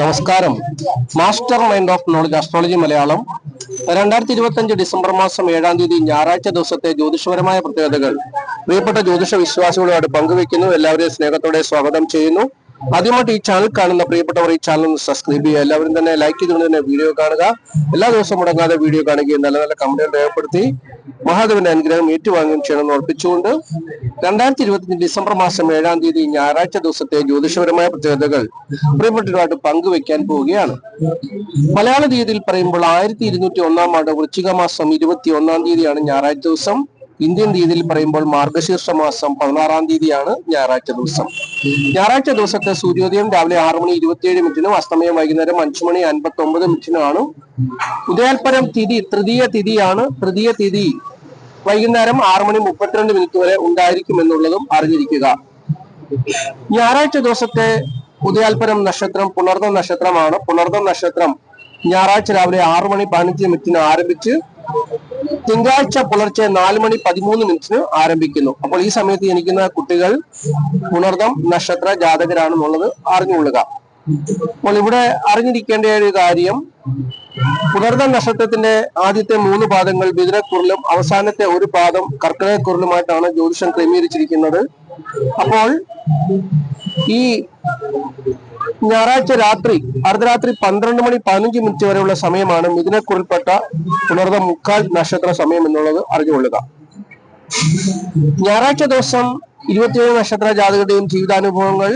നമസ്കാരം. Master mind of knowledge astrology Malayalam രണ്ടായിരത്തി ഇരുപത്തി അഞ്ച് ഡിസംബർ മാസം ഏഴാം തീയതി ഞായറാഴ്ച ദിവസത്തെ ജ്യോതിഷപരമായ പ്രത്യേകതകൾ. പ്രിയപ്പെട്ട ജ്യോതിഷ വിശ്വാസികളോട് പങ്കുവെക്കുന്നു എല്ലാവരെയും സ്നേഹത്തോടെ സ്വാഗതം ചെയ്യുന്നു. ആദ്യമായിട്ട് ഈ ചാനൽ കാണുന്ന പ്രിയപ്പെട്ടവർ ഈ ചാനൽ ഒന്ന് സബ്സ്ക്രൈബ് ചെയ്യുക. എല്ലാവരും തന്നെ ലൈക്ക് ചെയ്തുകൊണ്ട് തന്നെ വീഡിയോ കാണുക. എല്ലാ ദിവസവും മുടങ്ങാതെ വീഡിയോ കാണുകയും നല്ല നല്ല കമന്റുകൾ രേഖപ്പെടുത്തി മഹാദേവന്റെ അനുഗ്രഹം ഏറ്റുവാങ്ങുകയും ചെയ്യണമെന്ന് ഉറപ്പിച്ചുകൊണ്ട് രണ്ടായിരത്തി ഇരുപത്തിയഞ്ച് ഡിസംബർ മാസം ഏഴാം തീയതി ഞായറാഴ്ച ദിവസത്തെ ജ്യോതിഷപരമായ പ്രത്യേകതകൾ പ്രിയപ്പെട്ടവരുമായിട്ട് പങ്കുവെക്കാൻ പോവുകയാണ്. മലയാള തീയതിയിൽ പറയുമ്പോൾ ആയിരത്തി ഇരുന്നൂറ്റി ഒന്നാം ആണ്ട് വൃശ്ചിക മാസം ഇരുപത്തി ഒന്നാം തീയതിയാണ് ഞായറാഴ്ച ദിവസം. ഇന്ത്യൻ രീതിയിൽ പറയുമ്പോൾ മാർഗശീർഷ മാസം പതിനാറാം തീയതിയാണ് ഞായറാഴ്ച ദിവസം. ഞായറാഴ്ച ദിവസത്തെ സൂര്യോദയം രാവിലെ ആറ് മണി ഇരുപത്തിയേഴ് മിനിറ്റിനും അസ്തമയം വൈകുന്നേരം അഞ്ചു മണി അൻപത്തി ഒമ്പത് മിനിറ്റിനുമാണ്. ഉദയാൽപരം തിഥി തൃതീയ തിഥിയാണ്. തൃതീയ തിഥി വൈകുന്നേരം ആറ് മണി മുപ്പത്തിരണ്ട് മിനിറ്റ് വരെ ഉണ്ടായിരിക്കും എന്നുള്ളതും അറിഞ്ഞിരിക്കുക. ഞായറാഴ്ച ദിവസത്തെ ഉദയാൽപരം നക്ഷത്രം പുണർന്ന നക്ഷത്രമാണ്. പുണർന്ന നക്ഷത്രം ഞായറാഴ്ച രാവിലെ ആറ് മണി പതിനഞ്ച് മിനിറ്റിന് ആരംഭിച്ച് തിങ്കളാഴ്ച പുലർച്ചെ നാല് മണി പതിമൂന്ന് മിനിറ്റിന് ആരംഭിക്കുന്നു. അപ്പോൾ ഈ സമയത്ത് ജനിക്കുന്ന കുട്ടികൾ പുണർദം നക്ഷത്ര ജാതകരാണെന്നുള്ളത് അറിഞ്ഞുകൊള്ളുക. അപ്പോൾ ഇവിടെ അറിഞ്ഞിരിക്കേണ്ട ഒരു കാര്യം പുണർദം നക്ഷത്രത്തിന്റെ ആദ്യത്തെ മൂന്ന് പാദങ്ങൾ മിഥുനക്കുറിലും അവസാനത്തെ ഒരു പാദം കർക്കിടകക്കുറിലുമായിട്ടാണ് ജ്യോതിഷം ക്രമീകരിച്ചിരിക്കുന്നത്. അപ്പോൾ ഈ ഞായറാഴ്ച രാത്രി അർദ്ധരാത്രി പന്ത്രണ്ട് മണി പതിനഞ്ച് മിനിറ്റ് വരെയുള്ള സമയമാണ് മിഥുനക്കുറിൽപ്പെട്ട പുലർന്ന മുക്കാൽ നക്ഷത്ര സമയം എന്നുള്ളത് അറിഞ്ഞുകൊള്ളുക. ഞായറാഴ്ച ദിവസം ഇരുപത്തിയേഴ് നക്ഷത്ര ജാതകരുടെയും ജീവിതാനുഭവങ്ങൾ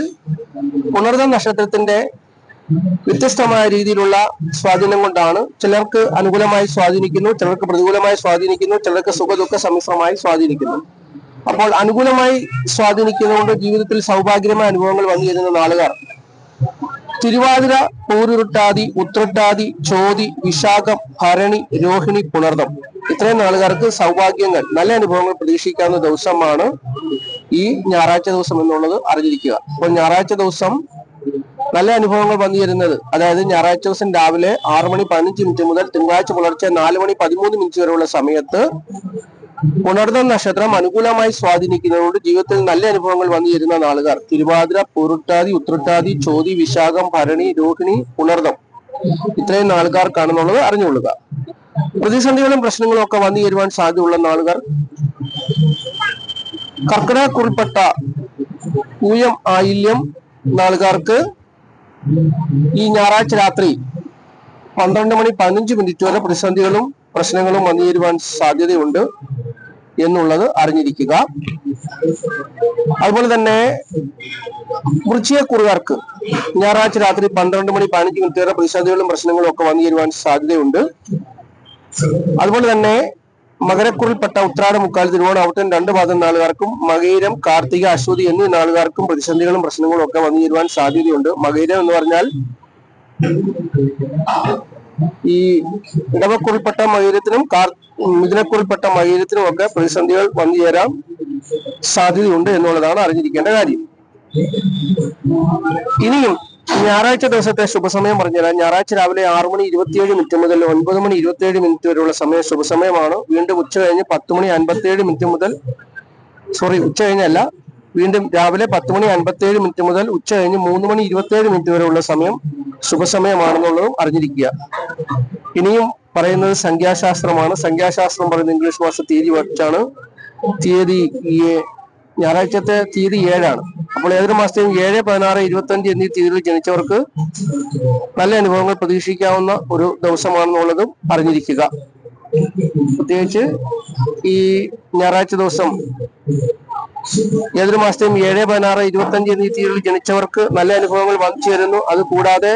പുണർദ നക്ഷത്രത്തിന്റെ വ്യത്യസ്തമായ രീതിയിലുള്ള സ്വാധീനം കൊണ്ടാണ്. ചിലർക്ക് അനുകൂലമായി സ്വാധീനിക്കുന്നു ചിലർക്ക് പ്രതികൂലമായി സ്വാധീനിക്കുന്നു ചിലർക്ക് സുഖദുഃഖ സമ്മിശ്രമായി സ്വാധീനിക്കുന്നു. അപ്പോൾ അനുകൂലമായി സ്വാധീനിക്കുന്നതുകൊണ്ട് ജീവിതത്തിൽ സൗഭാഗ്യമായ അനുഭവങ്ങൾ വന്നു ചേരുന്ന നാളുകാർ. തിരുവാതിര പൂരുരുട്ടാതി ഉത്രട്ടാതി ചോതി വിശാഖം ഭരണി രോഹിണി പുണർദം. ഇത്രയും നാളുകാർക്ക് സൗഭാഗ്യങ്ങൾ നല്ല അനുഭവങ്ങൾ പ്രതീക്ഷിക്കാവുന്ന ദിവസമാണ് ഈ ഞായറാഴ്ച ദിവസം എന്നുള്ളത് അറിഞ്ഞിരിക്കുക. അപ്പോൾ ഞായറാഴ്ച ദിവസം നല്ല അനുഭവങ്ങൾ വന്നു തരുന്നത് അതായത് ഞായറാഴ്ച ദിവസം രാവിലെ ആറ് മണി പതിനഞ്ച് മിനിറ്റ് മുതൽ തിങ്കളാഴ്ച പുലർച്ചെ നാല് മണി പതിമൂന്ന് മിനിറ്റ് വരെയുള്ള സമയത്ത് പുണർന്ന നക്ഷത്രം അനുകൂലമായി സ്വാധീനിക്കുന്നതുകൊണ്ട് ജീവിതത്തിൽ നല്ല അനുഭവങ്ങൾ വന്നു ചേരുന്ന നാളുകാർ. തിരുവാതിര പൊരുട്ടാതി ഉത്രട്ടാതി ചോതി വിശാഖം ഭരണി രോഹിണി പുണർദം ഇത്രയും നാളുകാർക്കാണെന്നുള്ളത് അറിഞ്ഞുകൊള്ളുക. പ്രതിസന്ധികളും പ്രശ്നങ്ങളും ഒക്കെ വന്നു ചേരുവാൻ സാധ്യതയുള്ള നാളുകാർ. കർക്കിടകക്കുറിൽപ്പെട്ട പൂയം ആയില്യം നാളുകാർക്ക് ഈ ഞായറാഴ്ച രാത്രി പന്ത്രണ്ട് മണി പതിനഞ്ച് മിനിറ്റ് വരെ പ്രതിസന്ധികളും പ്രശ്നങ്ങളും വന്നു ചേരുവാൻ സാധ്യതയുണ്ട്. എന്നുള്ളത് അറിഞ്ഞിരിക്കുക. അതുപോലെ തന്നെ വൃശ്ചികക്കുറുകാർക്ക് ഞായറാഴ്ച രാത്രി പന്ത്രണ്ട് മണി പതിനഞ്ച് മിനിറ്റ് പ്രതിസന്ധികളും പ്രശ്നങ്ങളും ഒക്കെ വന്നു ചേരുവാൻ സാധ്യതയുണ്ട്. അതുപോലെ തന്നെ മകരക്കുറിൽപ്പെട്ട ഉത്രാട മുക്കാൽ തിരുവോണം ഔട്ടൻ രണ്ട് പാദം നാളുകാർക്കും മകയിരം കാർത്തിക അശ്വതി എന്നീ നാളുകാർക്കും പ്രതിസന്ധികളും പ്രശ്നങ്ങളും ഒക്കെ വന്നു ചേരുവാൻ സാധ്യതയുണ്ട്. മകയിരം എന്ന് പറഞ്ഞാൽ ഈ ഇടവക്കുറിൽപ്പെട്ട മയൂരത്തിനും കാർ മിഥുനക്കുറിൽപ്പെട്ട മയൂരത്തിനും ഒക്കെ പ്രതിസന്ധികൾ വന്നു ചേരാൻ സാധ്യതയുണ്ട് എന്നുള്ളതാണ് അറിഞ്ഞിരിക്കേണ്ട കാര്യം. ഇനിയും ഞായറാഴ്ച ദിവസത്തെ ശുഭസമയം പറഞ്ഞുതരാം. ഞായറാഴ്ച രാവിലെ ആറ് മണി ഇരുപത്തിയേഴ് മിനിറ്റ് മുതൽ ഒൻപത് മണി ഇരുപത്തിയേഴ് മിനിറ്റ് വരെയുള്ള സമയം ശുഭസമയമാണ്. വീണ്ടും ഉച്ച കഴിഞ്ഞ് പത്ത് മണി അൻപത്തിയേഴ് മിനിറ്റ് മുതൽ സോറി ഉച്ച കഴിഞ്ഞല്ല. വീണ്ടും രാവിലെ പത്ത് മണി അൻപത്തിയേഴ് മിനിറ്റ് മുതൽ ഉച്ച കഴിഞ്ഞ് മൂന്ന് മണി ഇരുപത്തിയേഴ് മിനിറ്റ് വരെയുള്ള സമയം ശുഭസമയമാണെന്നുള്ളതും അറിഞ്ഞിരിക്കുക. ഇനിയും പറയുന്നത് സംഖ്യാശാസ്ത്രമാണ്. സംഖ്യാശാസ്ത്രം പറയുന്നത് ഇംഗ്ലീഷ് മാസ തീയതി വച്ചാണ്. തീയതി ഞായറാഴ്ചത്തെ തീയതി ഏഴാണ്. അപ്പോൾ ഏതൊരു മാസത്തെയും ഏഴ് പതിനാറ് ഇരുപത്തി അഞ്ച് എന്നീ തീയതികളിൽ ജനിച്ചവർക്ക് നല്ല അനുഭവങ്ങൾ പ്രതീക്ഷിക്കാവുന്ന ഒരു ദിവസമാണെന്നുള്ളതും അറിഞ്ഞിരിക്കുക. പ്രത്യേകിച്ച് ഈ ഞായറാഴ്ച ദിവസം ഏതൊരു മാസത്തെയും ഏഴ് പതിനാറ് ഇരുപത്തി അഞ്ച് എന്നീ തീയതികളിൽ ജനിച്ചവർക്ക് നല്ല അനുഭവങ്ങൾ വന്നു ചേരുന്നു. അത് കൂടാതെ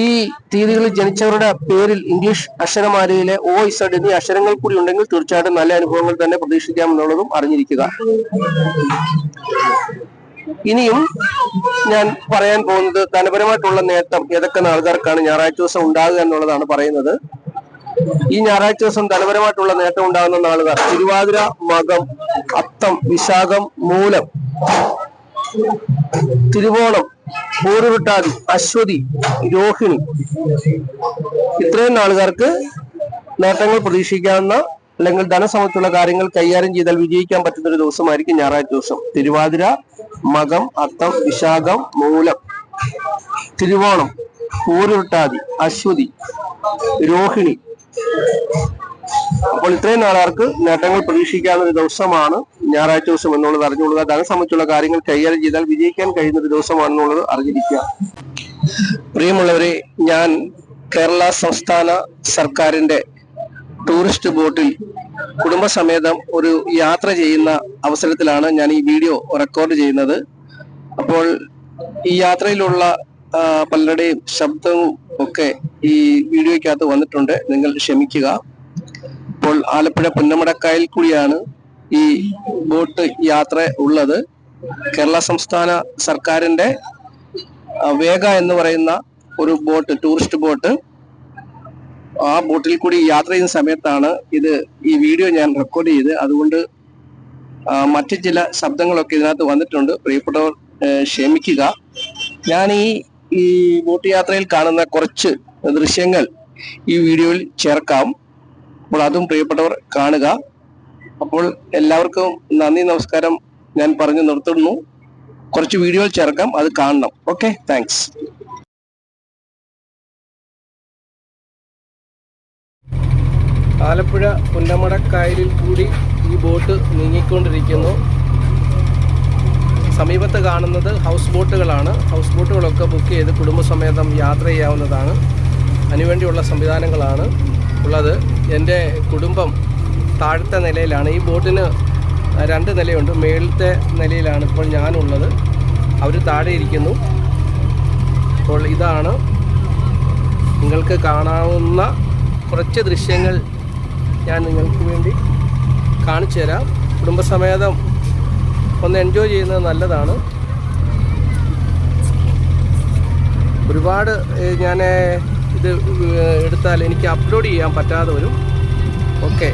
ഈ തീയതികളിൽ ജനിച്ചവരുടെ പേരിൽ ഇംഗ്ലീഷ് അക്ഷരമാലയിലെ ഓ ഇസഡ് എന്നീ അക്ഷരങ്ങൾ കൂടി ഉണ്ടെങ്കിൽ തീർച്ചയായിട്ടും നല്ല അനുഭവങ്ങൾ തന്നെ പ്രതീക്ഷിക്കാമെന്നുള്ളതും അറിഞ്ഞിരിക്കുക. ഇനിയും ഞാൻ പറയാൻ പോകുന്നത് ധനപരമായിട്ടുള്ള നേട്ടം ഏതൊക്കെ ആൾക്കാർക്കാണ് ഞായറാഴ്ച ദിവസം ഉണ്ടാകുക എന്നുള്ളതാണ് പറയുന്നത്. ഈ ഞായറാഴ്ച ദിവസം ധനപരമായിട്ടുള്ള നേട്ടം ഉണ്ടാകുന്ന നാളുകാർ തിരുവാതിര മകം അത്തം വിശാഖം മൂലം തിരുവോണം ഭൂരിവിട്ടാതി അശ്വതി രോഹിണി. ഇത്രയും നാളുകാർക്ക് നേട്ടങ്ങൾ പ്രതീക്ഷിക്കാവുന്ന അല്ലെങ്കിൽ ധനസമയത്തുള്ള കാര്യങ്ങൾ കൈകാര്യം ചെയ്താൽ വിജയിക്കാൻ പറ്റുന്ന ഒരു ദിവസമായിരിക്കും ഞായറാഴ്ച ദിവസം. തിരുവാതിര മകം അത്തം വിശാഖം മൂലം തിരുവോണം ഊരുട്ടാതി അശ്വതി രോഹിണി അപ്പോൾ ഇത്രയും നാളാർക്ക് നേട്ടങ്ങൾ പ്രതീക്ഷിക്കാവുന്ന ഒരു ദിവസമാണ് ഞായറാഴ്ച ദിവസം എന്നുള്ളത് അറിഞ്ഞുകൊള്ളുക. ധനം സംബന്ധിച്ചുള്ള കാര്യങ്ങൾ കൈകാര്യം ചെയ്താൽ വിജയിക്കാൻ കഴിയുന്ന ഒരു ദിവസമാണെന്നുള്ളത് അറിഞ്ഞിരിക്കുക. പ്രിയമുള്ളവരെ ഞാൻ കേരള സംസ്ഥാന സർക്കാരിന്റെ ടൂറിസ്റ്റ് ബോട്ടിൽ കുടുംബസമേതം ഒരു യാത്ര ചെയ്യുന്ന അവസരത്തിലാണ് ഞാൻ ഈ വീഡിയോ റെക്കോർഡ് ചെയ്യുന്നത്. അപ്പോൾ ഈ യാത്രയിലുള്ള പലരുടെയും ശബ്ദവും ഒക്കെ ഈ വീഡിയോയ്ക്കകത്ത് വന്നിട്ടുണ്ട്. നിങ്ങൾ ക്ഷമിക്കുക. ഇപ്പോൾ ആലപ്പുഴ പുന്നമടക്കായൽ കൂടിയാണ് ഈ ബോട്ട് യാത്ര ഉള്ളത്. കേരള സംസ്ഥാന സർക്കാരിന്റെ വേഗ എന്ന് പറയുന്ന ഒരു ബോട്ട് ടൂറിസ്റ്റ് ബോട്ട്. ആ ബോട്ടിൽ കൂടി യാത്ര ചെയ്യുന്ന സമയത്താണ് ഇത് ഈ വീഡിയോ ഞാൻ റെക്കോർഡ് ചെയ്ത് അതുകൊണ്ട് മറ്റു ചില ശബ്ദങ്ങളൊക്കെ ഇതിനകത്ത് വന്നിട്ടുണ്ട്. പ്രിയപ്പെട്ടവർ ക്ഷമിക്കുക. ഞാൻ ഈ ഈ ബോട്ട് യാത്രയിൽ കാണുന്ന കുറച്ച് ദൃശ്യങ്ങൾ ഈ വീഡിയോയിൽ ചേർക്കാം. അപ്പോൾ അതും പ്രിയപ്പെട്ടവർ കാണുക. അപ്പോൾ എല്ലാവർക്കും നന്ദി നമസ്കാരം ഞാൻ പറഞ്ഞു നിർത്തുന്നു. കുറച്ച് വീഡിയോകൾ ചേർക്കാം അത് കാണണം. Okay thanks. ആലപ്പുഴ പുന്നമടക്കായലിൽ കൂടി ഈ ബോട്ട് നീങ്ങിക്കൊണ്ടിരിക്കുന്നു. സമീപത്ത് കാണുന്നത് ഹൗസ് ബോട്ടുകളാണ്. ഹൗസ് ബോട്ടുകളൊക്കെ ബുക്ക് ചെയ്ത് കുടുംബസമേതം യാത്ര ചെയ്യാവുന്നതാണ്. അതിനുവേണ്ടിയുള്ള സംവിധാനങ്ങളാണ് ഉള്ളത്. എന്റെ കുടുംബം താഴത്തെ നിലയിലാണ്. ഈ ബോട്ടിന് രണ്ട് നിലയുണ്ട്. മേളത്തെ നിലയിലാണ് ഇപ്പോൾ ഞാനുള്ളത്. അവർ താഴെ ഇരിക്കുന്നു. അപ്പോൾ ഇതാണ് നിങ്ങൾക്ക് കാണാവുന്ന കുറച്ച് ദൃശ്യങ്ങൾ ഞാൻ നിങ്ങൾക്ക് വേണ്ടി കാണിച്ചു തരാം കുടുംബസമേതം ഒന്ന് എൻജോയ് ചെയ്യുന്നത് നല്ലതാണ്. ഒരുപാട് ഞാൻ ഇത് എടുത്താൽ എനിക്ക് അപ്ലോഡ് ചെയ്യാൻ പറ്റാതെ വരും. ഓക്കെ